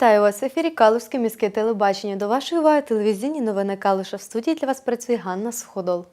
Вітаю вас в ефірі Калушське міське телебачення. До вашої уваги телевізійні новини Калуша. В студії для вас працює Ганна Суходол.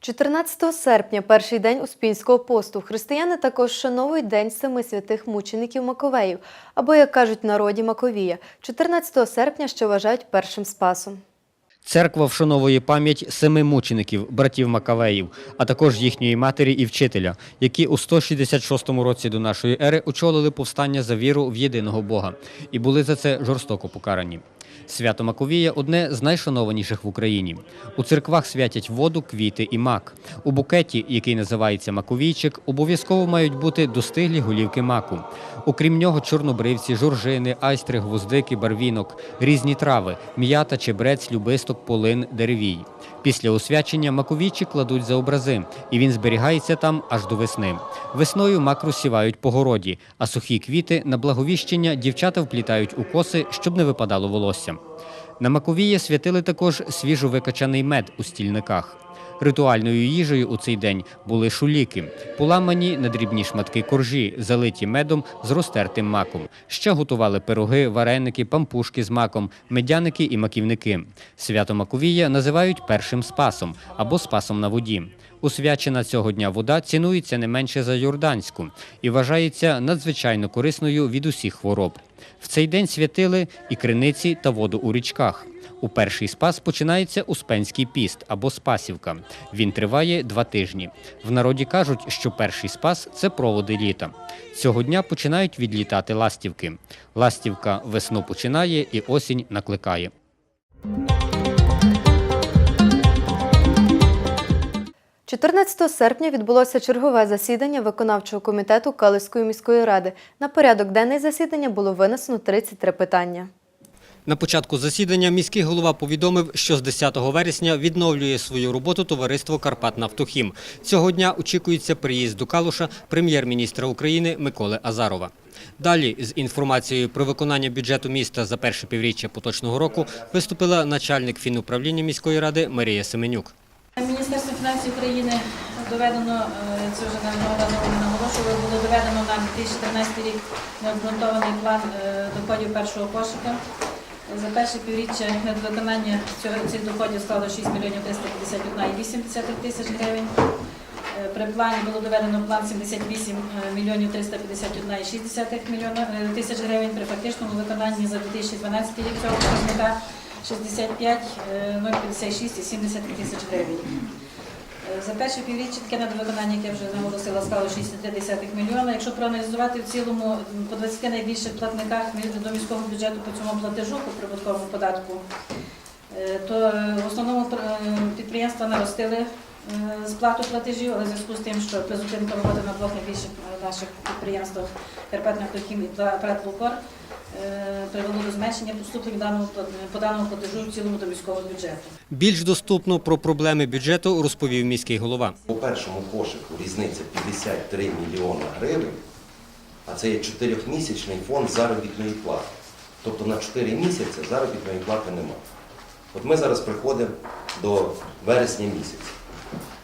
14 серпня, перший день Успінського посту. Християни також шановують День семи святих мучеників Маковеїв, або, як кажуть народі, Маковія. 14 серпня ще вважають першим спасом. Церква вшановує пам'ять семи мучеників, братів Макавеїв, а також їхньої матері і вчителя, які у 166 році до нашої ери очолили повстання за віру в єдиного Бога і були за це жорстоко покарані. Свято Маковія одне з найшанованіших в Україні. У церквах святять воду, квіти і мак. У букеті, який називається маковійчик, обов'язково мають бути достиглі голівки маку. Окрім нього, чорнобривці, журжини, айстри, гвоздики, барвінок, різні трави, м'ята, чебрець, любисток, полин, деревій. Після освячення маковійчик кладуть за образи, і він зберігається там аж до весни. Весною мак розсівають по городі, а сухі квіти на благовіщення дівчата вплітають у коси, щоб не випадало волосся. На Маковії святили також свіжовикачаний мед у стільниках. Ритуальною їжею у цей день були шуліки, поламані на дрібні шматки коржі, залиті медом з розтертим маком. Ще готували пироги, вареники, пампушки з маком, медяники і маківники. Свято Маковія називають першим спасом або спасом на воді. Усвячена цього дня вода цінується не менше за Йорданську і вважається надзвичайно корисною від усіх хвороб. В цей день святили і криниці та воду у річках. У перший спас починається Успенський піст або Спасівка. Він триває два тижні. В народі кажуть, що перший спас це проводи літа. Цього дня починають відлітати ластівки. Ластівка весну починає і осінь накликає. – 14 серпня відбулося чергове засідання виконавчого комітету Калуської міської ради. На порядок денний засідання було винесено 33 питання. На початку засідання міський голова повідомив, що з 10 вересня відновлює свою роботу товариство «Карпатнафтохім». Цього дня очікується приїзд до Калуша прем'єр-міністра України Миколи Азарова. Далі з інформацією про виконання бюджету міста за перше півріччя поточного року виступила начальник фінуправління міської ради Марія Семенюк. Міністерством фінансів України доведено, е, це вже неодноразово наголошували, було доведено на 2014 рік необґрунтований план е, доходів першого кошика. За перше півріччя недовиконання цих доходів склало 6 мільйонів 351,8 тисяч гривень. Е, При плані було доведено план 78 мільйонів 351,6 мільйона е, тисяч гривень. При фактичному виконанні за 2012 рік цього показника 65 е, 056,7 тисяч гривень. Е, За перше півріччя таке недовиконання, яке вже наголосила, склало 6,3 мільйона. Якщо проаналізувати в цілому по 20 найбільших платниках до міського бюджету по цьому платежу по прибутковому податку, е, то в основному підприємства наростили сплату платежів, але в зв'язку з тим, що призупинка роботи на двох найбільших наших підприємствах Карпатнафтохім і Пратлукор е, привело до зменшення поступлень даного по даному платежу в цілому до міського бюджету. Більш доступно про проблеми бюджету розповів міський голова. По першому кошику різниця 53 мільйона гривень, а це є чотирьохмісячний фонд заробітної плати. Тобто на 4 місяці заробітної плати немає. От ми зараз приходимо до вересня місяця.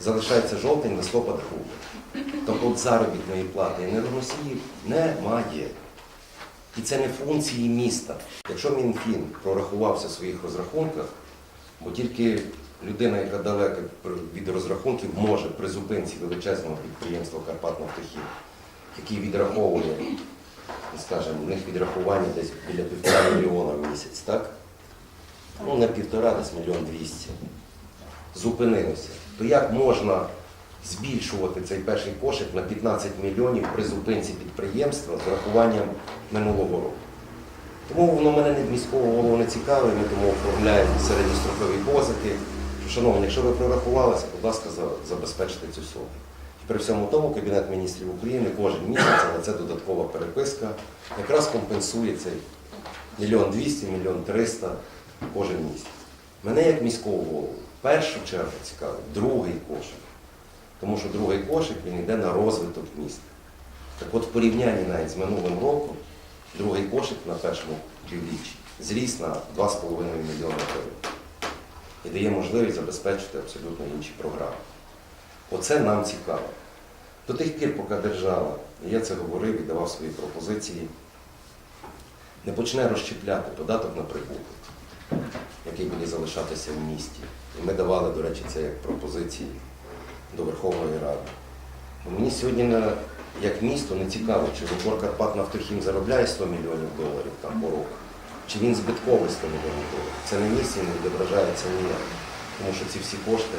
Залишається жовтень, листопад, грудень. Тобто от заробітної плати енергоносіїв немає. І це не функції міста. Якщо Мінфін прорахувався в своїх розрахунках, бо тільки людина, яка далека від розрахунків, може при зупинці величезного підприємства Карпатнафтохім, який відраховує, скажімо, у них відрахування десь біля півтора мільйона в місяць, так? Ну, не півтора, десь мільйон двісті. Зупинилося. То як можна збільшувати цей перший кошик на 15 мільйонів при зупинці підприємства з врахуванням минулого року? Тому воно мене не міського голову не цікавить, ми тому оформляємо середньострокові позики. Шановні, якщо ви прорахувалися, будь ласка, за- забезпечте цю суму. При всьому тому Кабінет міністрів України кожен місяць, але це додаткова переписка, якраз компенсує цей мільйон двісті, мільйон триста кожен місяць. Мене як міського голову в першу чергу цікавить другий кошик. Тому що другий кошик він йде на розвиток міста. Так от в порівнянні навіть з минулим роком, другий кошик на першому півріччі зріс на 2,5 мільйона гривень. І дає можливість забезпечити абсолютно інші програми. Оце нам цікаво. До тих пір, поки держава, і я це говорив і давав свої пропозиції, не почне розщепляти податок на прибуток, який буде залишатися в місті. І ми давали, до речі, це як пропозиції до Верховної Ради. Мені сьогодні як місто не цікаво, чи Водор Карпат Нафтохім заробляє 100 мільйонів доларів там по року, чи він збитковий 100 мільйонів доларів. Це не місії не відображається ніяк. Тому що ці всі кошти,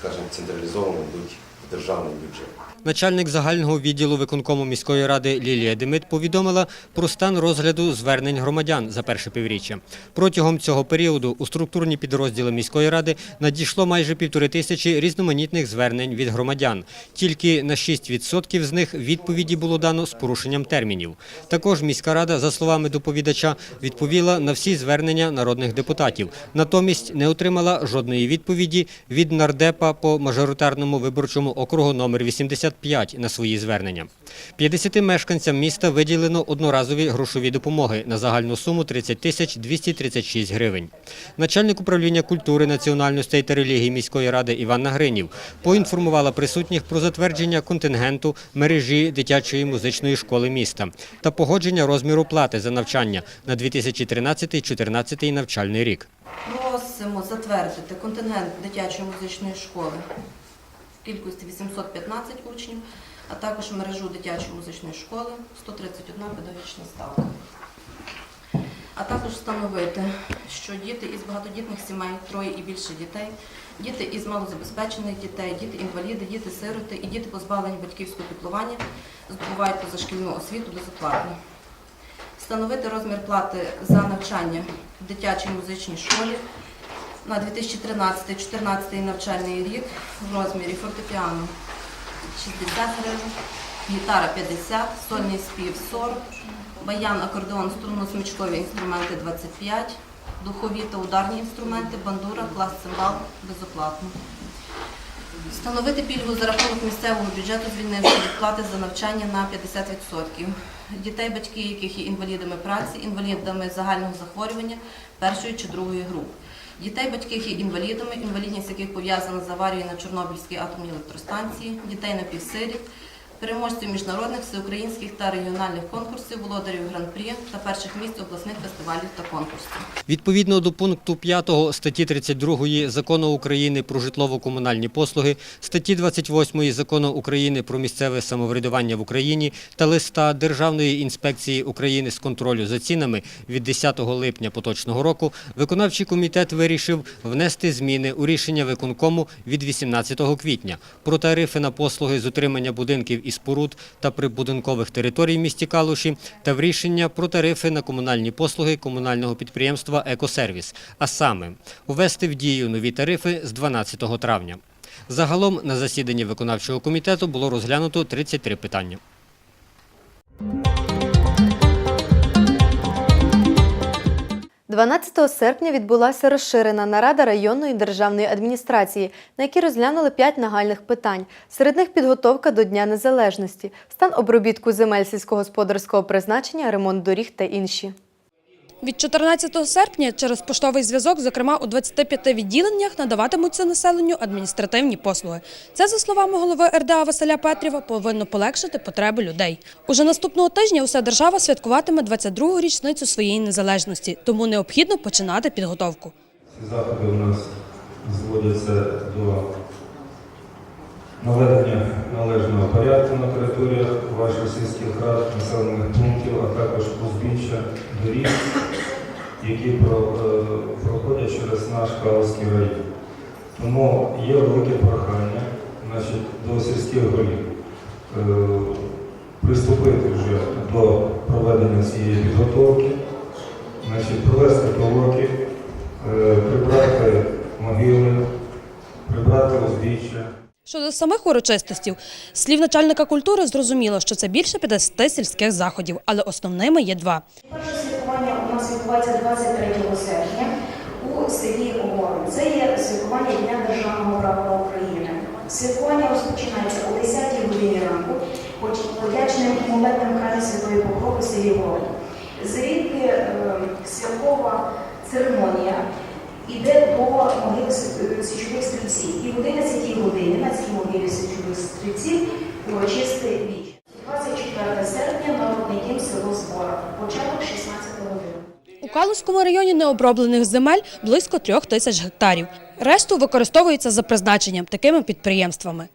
скажімо, централізовано йдуть в державний бюджет. Начальник загального відділу виконкому міської ради Лілія Демит повідомила про стан розгляду звернень громадян за перше півріччя. Протягом цього періоду у структурні підрозділи міської ради надійшло майже півтори тисячі різноманітних звернень від громадян. Тільки на 6% з них відповіді було дано з порушенням термінів. Також міська рада, за словами доповідача, відповіла на всі звернення народних депутатів. Натомість не отримала жодної відповіді від нардепа по мажоритарному виборчому округу номер 85 на свої звернення. 50 мешканцям міста виділено одноразові грошові допомоги на загальну суму 30 тисяч 236 гривень. Начальник управління культури, національностей та релігії міської ради Іванна Гринів поінформувала присутніх про затвердження контингенту мережі дитячої музичної школи міста та погодження розміру плати за навчання на 2013-2014 навчальний рік. Просимо затвердити контингент дитячої музичної школи кількості 815 учнів, а також мережу дитячої музичної школи 131 педагогічна ставка. А також встановити, що діти із багатодітних сімей, троє і більше дітей, діти із малозабезпечених дітей, діти інваліди, діти сироти і діти позбавлені батьківського піклування здобувають позашкільну освіту безоплатно. Встановити розмір плати за навчання в дитячій музичній школі на 2013-2014 навчальний рік в розмірі фортепіано 60 гривень, гітара 50, сольний спів 40, баян, акордеон, струнно-смичкові інструменти 25, духові та ударні інструменти, бандура, клас цимбал безоплатно. Встановити пільгу за рахунок місцевого бюджету, звільнивши від плати за навчання на 50%. Дітей, батьки яких є інвалідами праці, інвалідами загального захворювання першої чи другої груп. Дітей, батьків є інвалідами, інвалідність яких пов'язана з аварією на Чорнобильській атомній електростанції, дітей напівсиріт, переможців міжнародних, всеукраїнських та регіональних конкурсів, володарів гран-прі та перших місць обласних фестивалів та конкурсів. Відповідно до пункту 5 статті 32 Закону України про житлово-комунальні послуги, статті 28 Закону України про місцеве самоврядування в Україні та листа Державної інспекції України з контролю за цінами від 10 липня поточного року, виконавчий комітет вирішив внести зміни у рішення виконкому від 18 квітня про тарифи на послуги з утримання будинків і споруд та прибудинкових територій в місті Калуші та в рішення про тарифи на комунальні послуги комунального підприємства «Екосервіс», а саме увести в дію нові тарифи з 12 травня. Загалом на засіданні виконавчого комітету було розглянуто 33 питання. 12 серпня відбулася розширена нарада районної державної адміністрації, на якій розглянули п'ять нагальних питань. Серед них підготовка до Дня Незалежності, стан обробітку земель сільськогосподарського призначення, ремонт доріг та інші. Від 14 серпня через поштовий зв'язок, зокрема у 25 відділеннях, надаватимуться населенню адміністративні послуги. Це, за словами голови РДА Василя Петрєва, повинно полегшити потреби людей. Уже наступного тижня уся держава святкуватиме 22-гу річницю своєї незалежності, тому необхідно починати підготовку. Ці заходи у нас зводяться до наведення належного порядку на територіях ваших сільських рад, населених пунктів, а також узбіччя доріг, які е, проходять через наш Калузький район. Тому є велике прохання значить, до сільських голів е, приступити вже до проведення цієї підготовки, значить, провести толоки, е, прибрати могили, прибрати узбіччя. Щодо самих урочистостей, з слів начальника культури зрозуміло, що це більше 50 сільських заходів, але основними є два. Відбувається 23 серпня у селі Огород. Це є святкування Дня Державного права України. Святкування розпочинається о 10 годині ранку подячним молебним храмі Святої Покрови селі Город. Звідки е, святкова церемонія йде до могили січових стрільців. І в 11 годині на цій могилі січових стрільців урочисте У районі необроблених земель близько трьох тисяч гектарів. Решту використовується за призначенням такими підприємствами.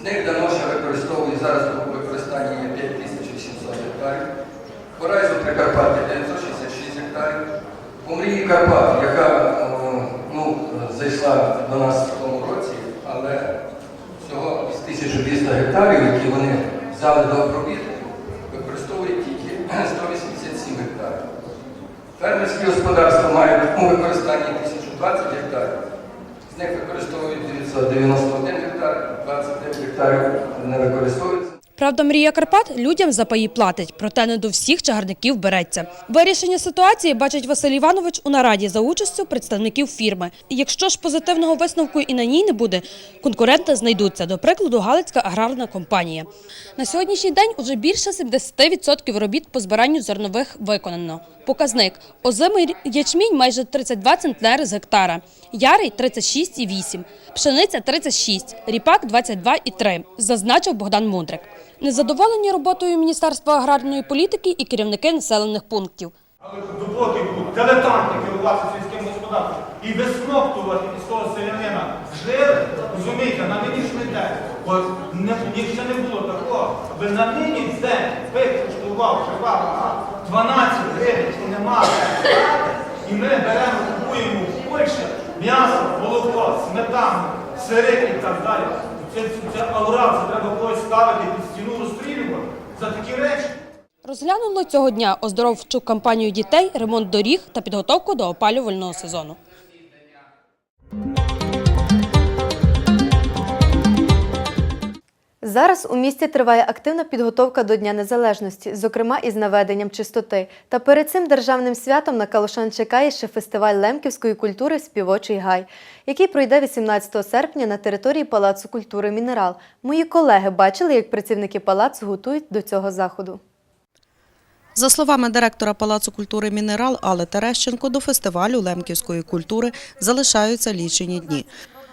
З них давно ще використовують зараз у використанні є 5800 гектарів. Хорайзу Прикарпаття 966 гектарів. По мрії Карпат, яка е, ну, зайшла до нас в тому році, але всього з 1200 гектарів, які вони взяли до обробітку, використовують тільки 187 гектарів. Фермерські господарства мають у використанні 1020 гектарів. З них використовують 991 гектар, 29 гектарів не використовуються. Правда, мрія Карпат людям за паї платить, проте не до всіх чагарників береться. Вирішення ситуації бачить Василь Іванович у нараді за участю представників фірми. Якщо ж позитивного висновку і на ній не буде, конкуренти знайдуться. До прикладу, Галицька аграрна компанія. На сьогоднішній день уже більше 70% робіт по збиранню зернових виконано. Показник озимий ячмінь майже 32 центнери з гектара, ярий 36,8, пшениця 36, ріпак 22,3, зазначив Богдан Мудрик. Незадоволені роботою Міністерства аграрної політики і керівники населених пунктів. Але будуть дилетанти керувати сільським господарством і висмоктувати із того селянина жир, розумієте, на нинішній день, не, ще не було такого, аби на нині день викоштував жива 12 гривень і нема і ми беремо, купуємо в Польщі м'ясо, молоко, сметану, сири і так далі. Це, це, аура, це треба когось ставити під стіну розстрілювати за такі речі. Розглянуло цього дня оздоровчу кампанію дітей, ремонт доріг та підготовку до опалювального сезону. Зараз у місті триває активна підготовка до Дня Незалежності, зокрема із наведенням чистоти. Та перед цим державним святом на Калушан чекає ще фестиваль лемківської культури Співочий гай, який пройде 18 серпня на території Палацу культури Мінерал. Мої колеги бачили, як працівники палацу готують до цього заходу. За словами директора Палацу культури Мінерал Алли Терещенко, до фестивалю лемківської культури залишаються лічені дні.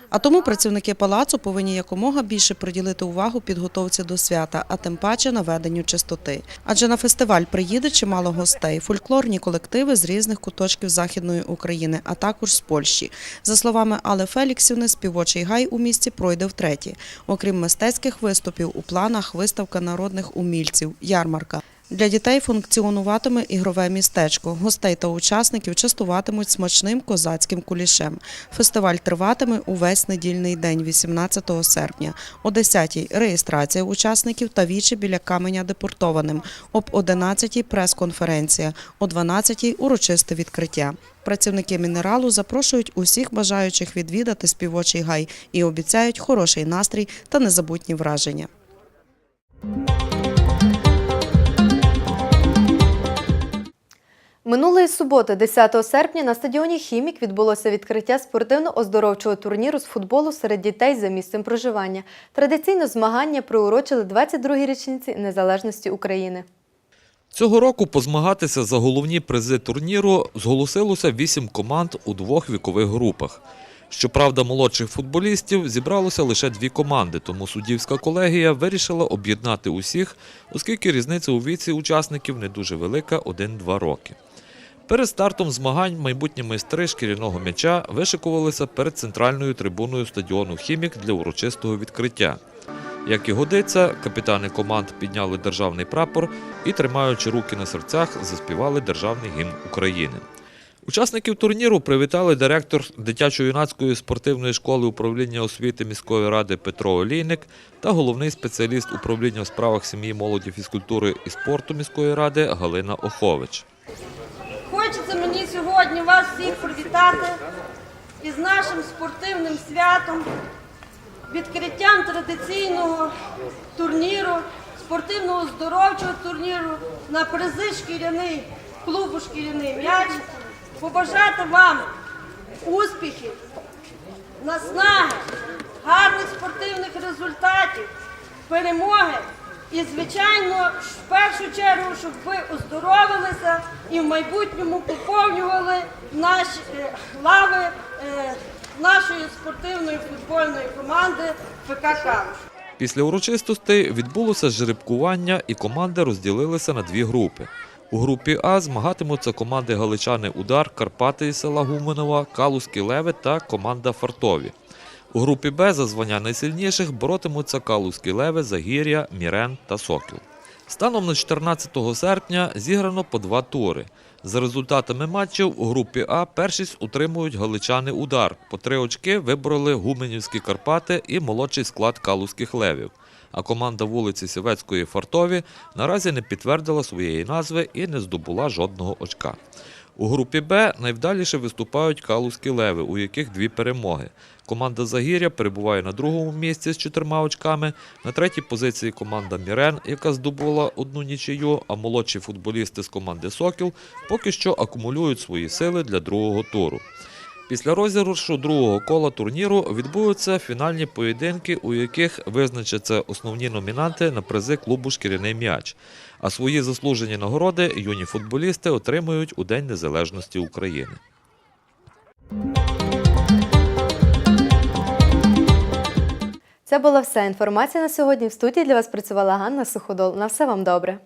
А тому працівники палацу повинні якомога більше приділити увагу підготовці до свята, а тим паче наведенню чистоти. Адже на фестиваль приїде чимало гостей, фольклорні колективи з різних куточків Західної України, а також з Польщі. За словами Алли Феліксівни, співочий гай у місті пройде втретє. Окрім мистецьких виступів, у планах виставка народних умільців, ярмарка. Для дітей функціонуватиме ігрове містечко. Гостей та учасників частуватимуть смачним козацьким кулішем. Фестиваль триватиме увесь недільний день, 18 серпня. О 10-й – реєстрація учасників та вічі біля каменя депортованим. Об 11-й – прес-конференція. О 12-й – урочисте відкриття. Працівники мінералу запрошують усіх бажаючих відвідати співочий гай і обіцяють хороший настрій та незабутні враження. Минулої суботи, 10 серпня, на стадіоні Хімік відбулося відкриття спортивно-оздоровчого турніру з футболу серед дітей за місцем проживання. Традиційно змагання приурочили 22-й річниці незалежності України. Цього року позмагатися за головні призи турніру зголосилося вісім команд у двох вікових групах. Щоправда, молодших футболістів зібралося лише дві команди, тому суддівська колегія вирішила об'єднати усіх, оскільки різниця у віці учасників не дуже велика 1-2 роки. Перед стартом змагань майбутні майстри шкіряного м'яча вишикувалися перед центральною трибуною стадіону Хімік для урочистого відкриття. Як і годиться, капітани команд підняли державний прапор і, тримаючи руки на серцях, заспівали державний гімн України. Учасників турніру привітали директор дитячо-юнацької спортивної школи управління освіти міської ради Петро Олійник та головний спеціаліст управління у справах сім'ї, молоді, фізкультури і спорту міської ради Галина Охович. Хочеться мені сьогодні вас всіх привітати із нашим спортивним святом, відкриттям традиційного турніру, спортивного здоровчого турніру на призи шкіряний клубу шкіряний м'яч. Побажати вам успіхів, наснаги, гарних спортивних результатів, перемоги І, звичайно, в першу чергу, щоб ви оздоровилися і в майбутньому поповнювали наші е, лави е, нашої спортивної футбольної команди ФК Калуш. Після урочистостей відбулося жеребкування і команди розділилися на дві групи. У групі А змагатимуться команди Галичани Удар, Карпати із села Гуменова, Калузькі Леви та команда Фартові. У групі Б за звання найсильніших боротимуться Калузькі Леви, Загір'я, Мірен та Сокіл. Станом на 14 серпня зіграно по два тури. За результатами матчів у групі А першість утримують галичани Удар. По три очки вибороли Гуменівські Карпати і молодший склад Калузьких Левів. А команда вулиці Сівецької Фартові наразі не підтвердила своєї назви і не здобула жодного очка. У групі Б найвдаліше виступають Калузькі Леви, у яких дві перемоги. Команда Загір'я перебуває на другому місці з чотирма очками. На третій позиції команда Мірен, яка здобула одну нічию, а молодші футболісти з команди Сокіл поки що акумулюють свої сили для другого туру. Після розіграшу другого кола турніру відбудуться фінальні поєдинки, у яких визначаться основні номінанти на призи клубу Шкіряний м'яч. А свої заслужені нагороди юні футболісти отримують у День Незалежності України. Це була вся інформація на сьогодні. В студії для вас працювала Ганна Суходол. На все вам добре.